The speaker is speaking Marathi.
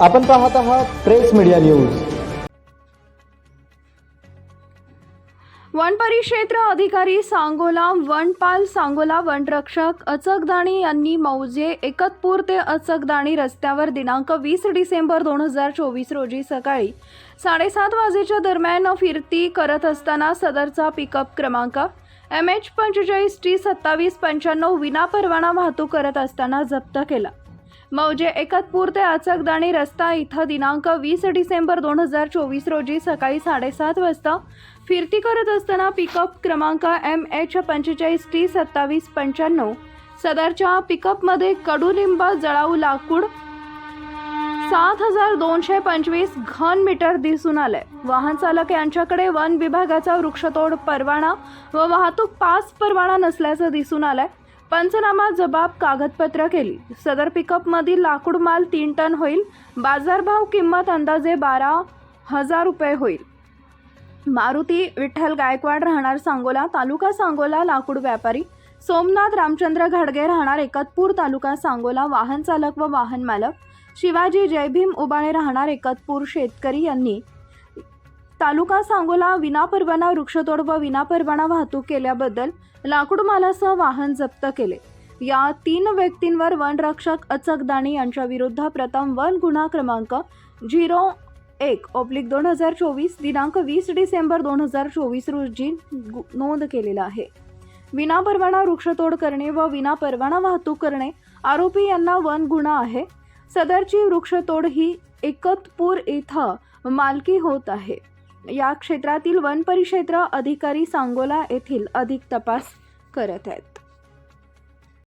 आपण पाहत आहात प्रेस मीडिया न्यूज. वन परिक्षेत्र अधिकारी सांगोला वनपाल सांगोला वनरक्षक अचकदाणी यांनी मौजे एकतपूर ते अचकदाणी रस्त्यावर दिनांक वीस डिसेंबर दोन हजार चोवीस रोजी सकाळी साडेसात वाजेच्या दरम्यान फिरती करत असताना सदरचा पिकअप क्रमांक एम एच पंचेचाळीस टी सत्तावीस पंच्याण्णव विनापरवाना वाहतूक करत असताना जप्त केला. मौजे एकतपूर ते अचकदाणी रस्ता इथं दिनांक वीस डिसेंबर दोन हजार चोवीस रोजी सकाळी साडेसात वाजता फिरती करत असताना पिकअप क्रमांक एम एच पंचेचाळीस टी सत्तावीस पंच्याण्णव सदरच्या पिकअपमध्ये कडुलिंब जळाऊ लाकूड सात हजार दोनशे पंचवीस घन मीटर दिसून आले वाहन चालक यांच्याकडे वन विभागाचा वृक्षतोड परवाना व वाहतूक पास परवाना नसल्याचं दिसून आलंय. पंचनामा जबाब कागदपत्र केली. सदर पिकअपमधील लाकूड माल तीन टन होईल. बाजारभाव किंमत अंदाजे बारा हजार रुपये होईल. मारुती विठ्ठल गायकवाड राहणार सांगोला तालुका सांगोला लाकूड व्यापारी. सोमनाथ रामचंद्र घाडगे राहणार एकतपूर तालुका सांगोला वाहन चालक व वाहन मालक. शिवाजी जयभीम उबाळे राहणार एकतपूर शेतकरी यांनी. तालुका सांगोला विनापरवाना वृक्षतोड व विनापरवाना वाहतूक केल्याबद्दल लाकूड मालासह वाहन जप्त केले. या तीन व्यक्तींवर वनरक्षक अचक दाणी यांच्या विरुद्ध प्रथम वन गुन्हा क्रमांक झिरो एक ऑब्लिक दोन हजार चोवीस दिनांक वीस डिसेंबर दोन हजार चोवीस रोजी गु- नोंद केलेला आहे. विनापरवाना वृक्षतोड करणे व विनापरवाना वाहतूक करणे आरोपी यांना वन गुन्हा आहे. सदरची वृक्षतोड ही एकतपूर इथं मालकी होत आहे. या क्षेत्रातील वन परिक्षेत्र अधिकारी सांगोला येथील अधिक तपास करत आहेत.